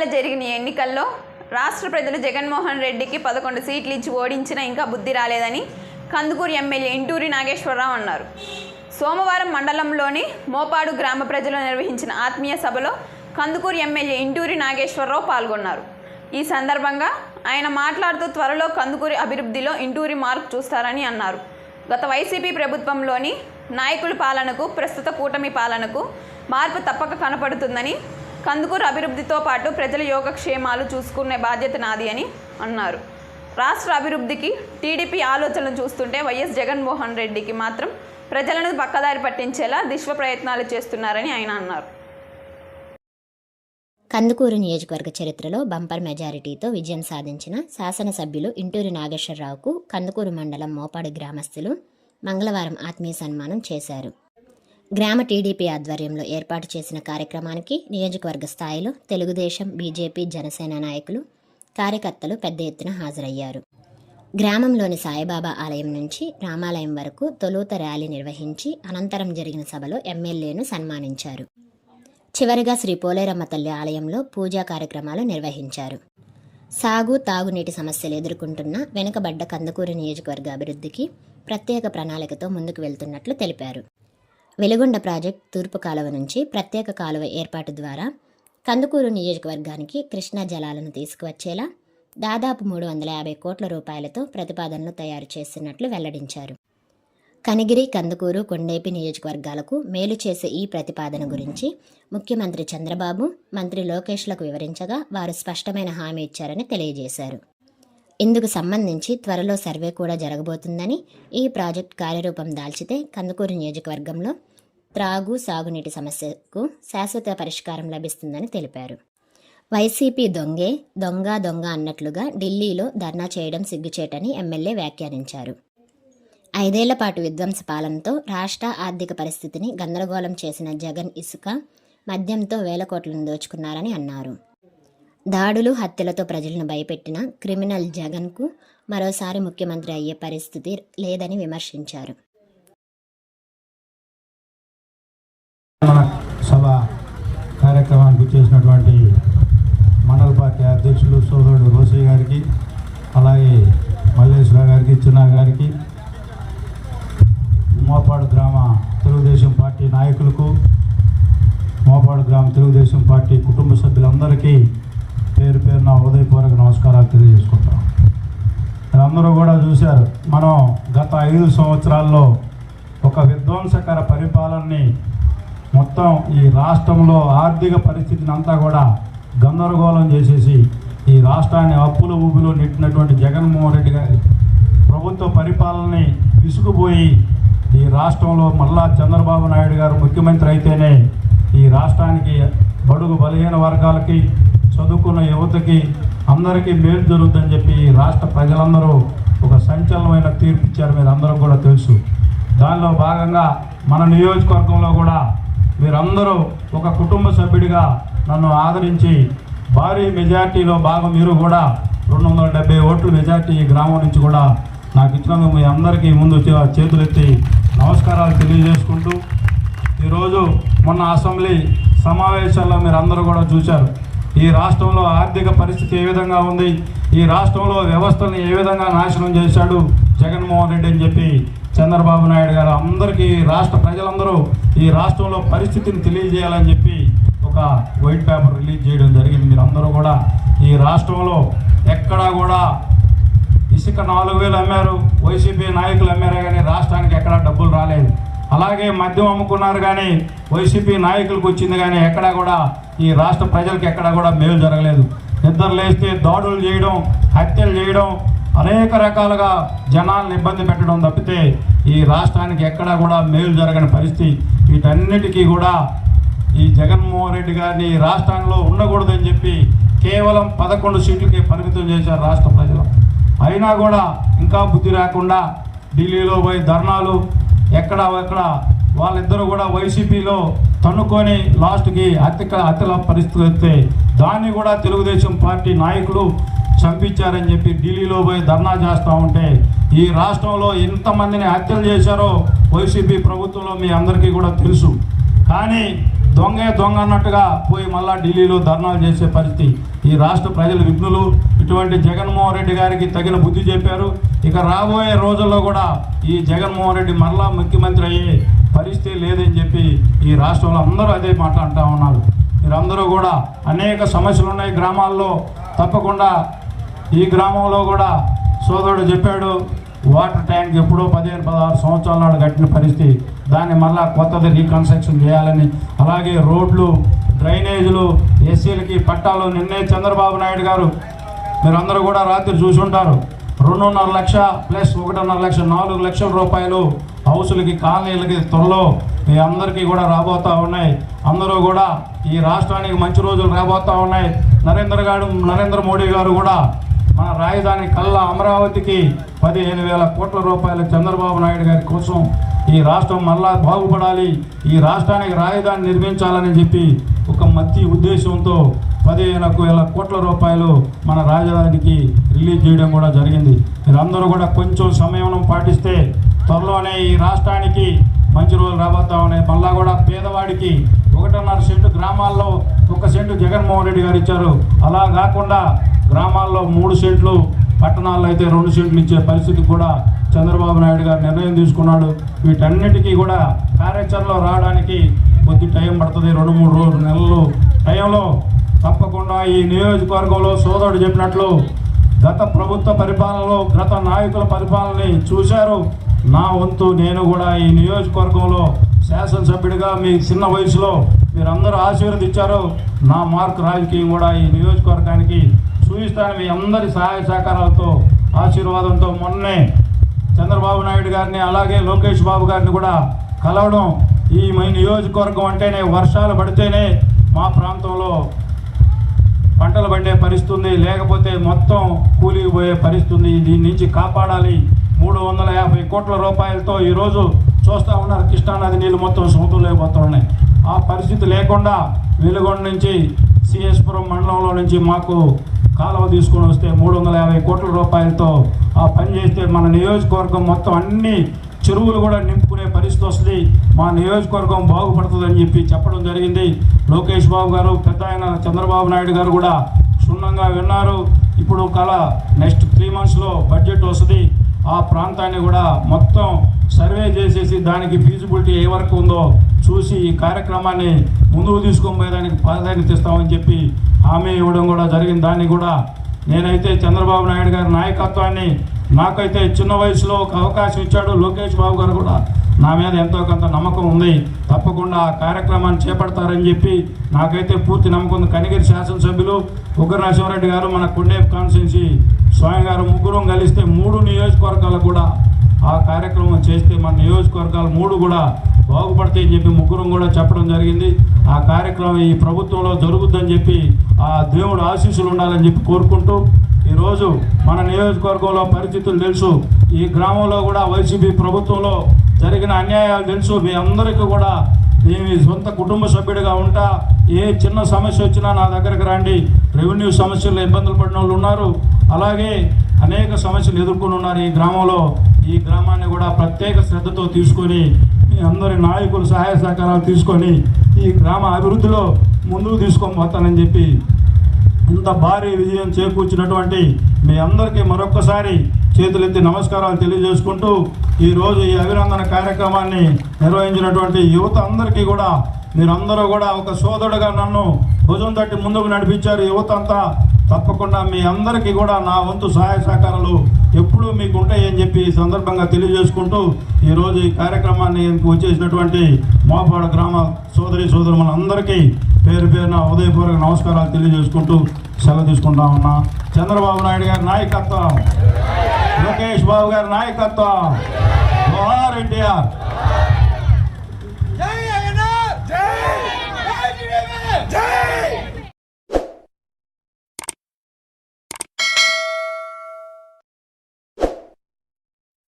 ఇటీవల జరిగిన ఎన్నికల్లో రాష్ట్ర ప్రజలు జగన్మోహన్ రెడ్డికి పదకొండు సీట్లు ఇచ్చి ఓడించినా ఇంకా బుద్ధి రాలేదని కందుకూరు ఎమ్మెల్యే ఇంటూరి నాగేశ్వరరావు అన్నారు. సోమవారం మండలంలోని మోపాడు గ్రామ ప్రజలు నిర్వహించిన ఆత్మీయ సభలో కందుకూరు ఎమ్మెల్యే ఇంటూరి నాగేశ్వరరావు పాల్గొన్నారు. ఈ సందర్భంగా ఆయన మాట్లాడుతూ త్వరలో కందుకూరి అభివృద్ధిలో ఇంటూరి మార్క్ చూస్తారని అన్నారు. గత వైసీపీ ప్రభుత్వంలోని నాయకుల పాలనకు ప్రస్తుత కూటమి పాలనకు మార్పు తప్పక కనపడుతుందని కందుకూరు అభివృద్ధితో పాటు ప్రజల యోగక్షేమాలు చూసుకునే బాధ్యత నాది అని అన్నారు. రాష్ట్ర అభివృద్ధికి టీడీపీ ఆలోచనలు చూస్తుంటే వైఎస్ జగన్మోహన్ రెడ్డికి మాత్రం ప్రజలను పక్కదారి పట్టించేలా దిశ్వ ప్రయత్నాలు చేస్తున్నారని ఆయన అన్నారు. కందుకూరు నియోజకవర్గ చరిత్రలో బంపర్ మెజారిటీతో విజయం సాధించిన శాసనసభ్యులు ఇంటూరి నాగేశ్వరరావుకు కందుకూరు మండలం మోపాడు గ్రామస్తులు మంగళవారం ఆత్మీయ సన్మానం చేశారు. గ్రామ టీడీపీ ఆధ్వర్యంలో ఏర్పాటు చేసిన కార్యక్రమానికి నియోజకవర్గ స్థాయిలో తెలుగుదేశం బీజేపీ జనసేన నాయకులు కార్యకర్తలు పెద్ద ఎత్తున హాజరయ్యారు. గ్రామంలోని సాయిబాబా ఆలయం నుంచి రామాలయం వరకు తొలుత ర్యాలీ నిర్వహించి అనంతరం జరిగిన సభలో ఎమ్మెల్యేను సన్మానించారు. చివరిగా శ్రీ పోలేరమ్మ తల్లి ఆలయంలో పూజా కార్యక్రమాలు నిర్వహించారు. సాగు తాగునీటి సమస్యలు ఎదుర్కొంటున్న వెనుకబడ్డ కందుకూరు నియోజకవర్గ అభివృద్ధికి ప్రత్యేక ప్రణాళికతో ముందుకు వెళ్తున్నట్లు తెలిపారు. వెలుగొండ ప్రాజెక్ట్ తూర్పు కాలువ నుంచి ప్రత్యేక కాలువ ఏర్పాటు ద్వారా కందుకూరు నియోజకవర్గానికి కృష్ణా జలాలను తీసుకువచ్చేలా దాదాపు మూడు వందల యాభై కోట్ల రూపాయలతో ప్రతిపాదనలు తయారు చేస్తున్నట్లు వెల్లడించారు. కనిగిరి కందుకూరు కొండేపి నియోజకవర్గాలకు మేలు చేసే ఈ ప్రతిపాదన గురించి ముఖ్యమంత్రి చంద్రబాబు మంత్రి లోకేష్లకు వివరించగా వారు స్పష్టమైన హామీ ఇచ్చారని తెలియజేశారు. ఇందుకు సంబంధించి త్వరలో సర్వే కూడా జరగబోతుందని ఈ ప్రాజెక్ట్ కార్యరూపం దాల్చితే కందుకూరు నియోజకవర్గంలో త్రాగు సాగునీటి సమస్యకు శాశ్వత పరిష్కారం లభిస్తుందని తెలిపారు. వైసీపీ దొంగే దొంగ దొంగ అన్నట్లుగా ఢిల్లీలో ధర్నా చేయడం సిగ్గుచేటని ఎమ్మెల్యే వ్యాఖ్యానించారు. ఐదేళ్ళ పాటు విధ్వంస పాలనతో రాష్ట్ర ఆర్థిక పరిస్థితిని గందరగోళం చేసిన జగన్ ఇసుక మద్యంతో వేల కోట్లను దోచుకున్నారని అన్నారు. దాడులు హత్యలతో ప్రజలను భయపెట్టిన క్రిమినల్ జగన్కు మరోసారి ముఖ్యమంత్రి అయ్యే పరిస్థితి లేదని విమర్శించారు. మన సభ కార్యక్రమానికి చేసినటువంటి మండల పార్టీ అధ్యక్షులు సోదరుడు రోసయ్య గారికి అలాగే మల్లేశ్వర గారికి చిన్న గారికి మోపాడు గ్రామ తెలుగుదేశం పార్టీ నాయకులకు మోపాడు గ్రామ తెలుగుదేశం పార్టీ కుటుంబ సభ్యులందరికీ పేరు పేరున హృదయపూర్వక నమస్కారాలు తెలియజేసుకుంటాం మీరందరూ కూడా చూశారు మనం గత ఐదు సంవత్సరాల్లో ఒక విధ్వంసకర పరిపాలనని మొత్తం ఈ రాష్ట్రంలో ఆర్థిక పరిస్థితిని అంతా కూడా గందరగోళం చేసేసి ఈ రాష్ట్రాన్ని అప్పుల ఊబిలో నెట్టినటువంటి జగన్మోహన్ రెడ్డి గారి ప్రభుత్వ పరిపాలనని విసుకుపోయి ఈ రాష్ట్రంలో మళ్ళా చంద్రబాబు నాయుడు గారు ముఖ్యమంత్రి అయితేనే ఈ రాష్ట్రానికి బడుగు బలహీన వర్గాలకి చదువుకున్న యువతకి అందరికీ మేలు జరుగుతుందని చెప్పి ఈ రాష్ట్ర ప్రజలందరూ ఒక సంచలనమైన తీర్పు ఇచ్చారు. మీరు అందరం కూడా తెలుసు. దానిలో భాగంగా మన నియోజకవర్గంలో కూడా మీరందరూ ఒక కుటుంబ సభ్యుడిగా నన్ను ఆదరించి భారీ మెజార్టీలో భాగం మీరు కూడా రెండు వందల డెబ్బై ఓట్లు మెజార్టీ ఈ గ్రామం నుంచి కూడా నాకు ఇచ్చినందుకు మీ అందరికీ ముందు చేతులెత్తి నమస్కారాలు తెలియజేసుకుంటూ ఈరోజు మొన్న అసెంబ్లీ సమావేశాల్లో మీరు అందరూ కూడా చూశారు. ఈ రాష్ట్రంలో ఆర్థిక పరిస్థితి ఏ విధంగా ఉంది? ఈ రాష్ట్రంలో వ్యవస్థను ఏ విధంగా నాశనం చేశాడు జగన్మోహన్ రెడ్డి అని చెప్పి చంద్రబాబు నాయుడు గారు అందరికీ రాష్ట్ర ప్రజలందరూ ఈ రాష్ట్రంలో పరిస్థితిని తెలియజేయాలని చెప్పి ఒక వైట్ పేపర్ రిలీజ్ చేయడం జరిగింది. మీరు అందరూ కూడా ఈ రాష్ట్రంలో ఎక్కడా కూడా ఇసుక నాలుగు వేలు అమ్మారు వైసీపీ నాయకులు అమ్మారే కానీ రాష్ట్రానికి ఎక్కడా డబ్బులు రాలేదు. అలాగే మద్యం అమ్ముకున్నారు కానీ వైసీపీ నాయకులకు వచ్చింది కానీ ఎక్కడా కూడా ఈ రాష్ట్ర ప్రజలకు ఎక్కడా కూడా మేలు జరగలేదు. నిద్ర లేస్తే దాడులు చేయడం హత్యలు చేయడం అనేక రకాలుగా జనాలను ఇబ్బంది పెట్టడం తప్పితే ఈ రాష్ట్రానికి ఎక్కడా కూడా మేలు జరగని పరిస్థితి. వీటన్నిటికీ కూడా ఈ జగన్మోహన్ రెడ్డి గారిని ఈ రాష్ట్రంలో ఉండకూడదని చెప్పి కేవలం పదకొండు సీట్లకే పరిమితం చేశారు రాష్ట్ర ప్రజలు. అయినా కూడా ఇంకా బుద్ధి రాకుండా ఢిల్లీలో పోయి ధర్నాలు ఎక్కడ ఎక్కడ వాళ్ళిద్దరూ కూడా వైసీపీలో తన్నుకొని లాస్ట్కి హత్య అతిల పరిస్థితి వస్తే దాన్ని కూడా తెలుగుదేశం పార్టీ నాయకులు చంపించారని చెప్పి ఢిల్లీలో పోయి ధర్నా చేస్తూ ఉంటే ఈ రాష్ట్రంలో ఎంతమందిని హత్యలు చేశారో వైసీపీ ప్రభుత్వంలో మీ అందరికీ కూడా తెలుసు. కానీ దొంగే దొంగ అన్నట్టుగా పోయి మళ్ళా ఢిల్లీలో ధర్నాలు చేసే పరిస్థితి. ఈ రాష్ట్ర ప్రజలు విఘ్నులు. ఇటువంటి జగన్మోహన్ రెడ్డి గారికి తగిన బుద్ధి చెప్పారు. ఇక రాబోయే రోజుల్లో కూడా ఈ జగన్మోహన్ రెడ్డి మరలా ముఖ్యమంత్రి అయ్యే పరిస్థితి లేదని చెప్పి ఈ రాష్ట్రంలో అందరూ అదే మాట ఉన్నారు. మీరందరూ కూడా అనేక సమస్యలు ఉన్నాయి. గ్రామాల్లో తప్పకుండా ఈ గ్రామంలో కూడా సోదరుడు చెప్పాడు వాటర్ ట్యాంక్ ఎప్పుడో పదిహేను పదహారు సంవత్సరాల నాడు కట్టిన పరిస్థితి. దాన్ని మళ్ళా కొత్తది రీకన్స్ట్రక్షన్ చేయాలని. అలాగే రోడ్లు డ్రైనేజీలు ఎస్సీలకి పట్టాలు నిన్నే చంద్రబాబు నాయుడు గారు మీరందరూ కూడా రాత్రి చూసి ఉంటారు. రెండున్నర లక్ష ప్లస్ ఒకటిన్నర లక్ష నాలుగు లక్షల రూపాయలు హౌసులకి కాలనీలకి త్వరలో మీ అందరికీ కూడా రాబోతూ ఉన్నాయి. అందరూ కూడా ఈ రాష్ట్రానికి మంచి రోజులు రాబోతా ఉన్నాయి. నరేంద్ర గారు నరేంద్ర మోడీ గారు కూడా మన రాజధాని కల్లా అమరావతికి పదిహేను వేల కోట్ల రూపాయలు చంద్రబాబు నాయుడు గారి కోసం ఈ రాష్ట్రం మళ్ళా బాగుపడాలి ఈ రాష్ట్రానికి రాజధాని నిర్మించాలని చెప్పి ఒక మంచి ఉద్దేశంతో పదిహేను వేల కోట్ల రూపాయలు మన రాజధానికి రిలీజ్ చేయడం కూడా జరిగింది. మీరందరూ కూడా కొంచెం సమయం పాటిస్తే త్వరలోనే ఈ రాష్ట్రానికి మంచి రోజులు రాబోతా ఉన్నాయి మళ్ళా కూడా పేదవాడికి ఒకటిన్నర సెంటు గ్రామాల్లో ఒక సెంటు జగన్మోహన్ రెడ్డి గారు ఇచ్చారు. అలా కాకుండా గ్రామాల్లో మూడు సెంట్లు పట్టణాల్లో అయితే రెండు సెంట్లు ఇచ్చే పరిస్థితి కూడా చంద్రబాబు నాయుడు గారు నిర్ణయం తీసుకున్నాడు. వీటన్నిటికీ కూడా కార్యాచరణలో రావడానికి కొద్ది టైం పడుతుంది రెండు మూడు రోజులు నెలలు. టైంలో తప్పకుండా ఈ నియోజకవర్గంలో సోదరుడు చెప్పినట్లు గత ప్రభుత్వ పరిపాలనలో గత నాయకుల పరిపాలనని చూశారు. నా వంతు నేను కూడా ఈ నియోజకవర్గంలో శాసనసభ్యుడిగా మీ చిన్న వయసులో మీరందరూ ఆశీర్వదించారు. నా మార్క్ రాజకీయం కూడా ఈ నియోజకవర్గానికి చూపిస్తాను మీ అందరి సహాయ సహకారాలతో ఆశీర్వాదంతో మొన్నే చంద్రబాబు నాయుడు గారిని అలాగే లోకేష్ బాబు గారిని కూడా కలవడం ఈ మీ నియోజకవర్గం అంటేనే వర్షాలు పడితేనే మా ప్రాంతంలో పంటలు పండే పరిస్థితుంది. లేకపోతే మొత్తం కూలిపోయే పరిస్థితి దీని నుంచి కాపాడాలి. మూడు వందల యాభై కోట్ల రూపాయలతో ఈరోజు చూస్తూ ఉన్నారు. కృష్ణానది నీళ్ళు మొత్తం సముద్రంలోకి ఉన్నాయి ఆ పరిస్థితి లేకుండా వెలుగొండ నుంచి సిఎస్పురం మండలంలో నుంచి మాకు కాలువ తీసుకొని వస్తే మూడు వందల యాభై కోట్ల రూపాయలతో ఆ పని చేస్తే మన నియోజకవర్గం మొత్తం అన్ని చెరువులు కూడా నింపుకునే పరిస్థితి వస్తుంది. మా నియోజకవర్గం బాగుపడుతుందని చెప్పి చెప్పడం జరిగింది. లోకేష్ బాబు గారు పెద్ద ఆయన చంద్రబాబు నాయుడు గారు కూడా క్షుణ్ణంగా విన్నారు. ఇప్పుడు కల నెక్స్ట్ త్రీ మంత్స్లో బడ్జెట్ వస్తుంది. ఆ ప్రాంతాన్ని కూడా మొత్తం సర్వే చేసేసి దానికి ఫీజిబిలిటీ ఏ వరకు ఉందో చూసి ఈ కార్యక్రమాన్ని ముందుకు తీసుకొని పోయేదానికి ప్రాధాన్యత ఇస్తామని చెప్పి హామీ ఇవ్వడం కూడా జరిగింది. దాన్ని కూడా నేనైతే చంద్రబాబు నాయుడు గారి నాయకత్వాన్ని నాకైతే చిన్న వయసులో ఒక అవకాశం ఇచ్చాడు. లోకేష్ బాబు గారు కూడా నా మీద ఎంతో కొంత నమ్మకం ఉంది. తప్పకుండా ఆ కార్యక్రమాన్ని చేపడతారని చెప్పి నాకైతే పూర్తి నమ్మకం ఉంది. కనిగిరి శాసనసభ్యులు ఉగ్ర నరసింహారెడ్డి గారు మన కొండేపు కాన్స్టిట్యున్సీ స్వామి గారు ముగ్గురం కలిస్తే మూడు నియోజకవర్గాలకు కూడా ఆ కార్యక్రమం చేస్తే మన నియోజకవర్గాలు మూడు కూడా బాగుపడతాయని చెప్పి ముగ్గురం కూడా చెప్పడం జరిగింది. ఆ కార్యక్రమం ఈ ప్రభుత్వంలో జరుగుద్దని చెప్పి ఆ దేవుడు ఆశీస్సులు ఉండాలని చెప్పి కోరుకుంటూ ఈరోజు మన నియోజకవర్గంలో పరిస్థితులు తెలుసు. ఈ గ్రామంలో కూడా వైసీపీ ప్రభుత్వంలో జరిగిన అన్యాయాలు తెలుసు. మీ అందరికీ కూడా నేను మీ సొంత కుటుంబ సభ్యుడిగా ఉంటా. ఏ చిన్న సమస్య వచ్చినా నా దగ్గరకు రండి. రెవెన్యూ సమస్యల్లో ఇబ్బందులు పడిన వాళ్ళు ఉన్నారు. అలాగే అనేక సమస్యలు ఎదుర్కొని ఉన్నారు ఈ గ్రామంలో. ఈ గ్రామాన్ని కూడా ప్రత్యేక శ్రద్ధతో తీసుకొని మీ అందరి నాయకులు సహాయ సహకారాలు తీసుకొని ఈ గ్రామ అభివృద్ధిలో ముందుకు తీసుకొని పోతానని చెప్పి ఇంత భారీ విజయం చేకూర్చినటువంటి మీ అందరికీ మరొక్కసారి చేతులెత్తి నమస్కారాలు తెలియజేసుకుంటూ ఈరోజు ఈ అభినందన కార్యక్రమాన్ని నిర్వహించినటువంటి యువత అందరికీ కూడా మీరందరూ కూడా ఒక సోదరుడుగా నన్ను భుజం తట్టి ముందుకు నడిపించారు. యువత అంతా తప్పకుండా మీ అందరికీ కూడా నా వంతు సహాయ సహకారాలు ఎప్పుడూ మీకు ఉంటాయని చెప్పి ఈ సందర్భంగా తెలియజేసుకుంటూ ఈరోజు ఈ కార్యక్రమాన్ని వచ్చేసినటువంటి మోపాడు గ్రామ సోదరి సోదరులందరికీ పేరు పేరున ఉదయపూర్వక నమస్కారాలు తెలియజేసుకుంటూ సెలవు తీసుకుంటా ఉన్నా. చంద్రబాబు నాయుడు గారి నాయకత్వం. లోకేష్ బాబు గారి నాయకత్వం. జోహార్ జై!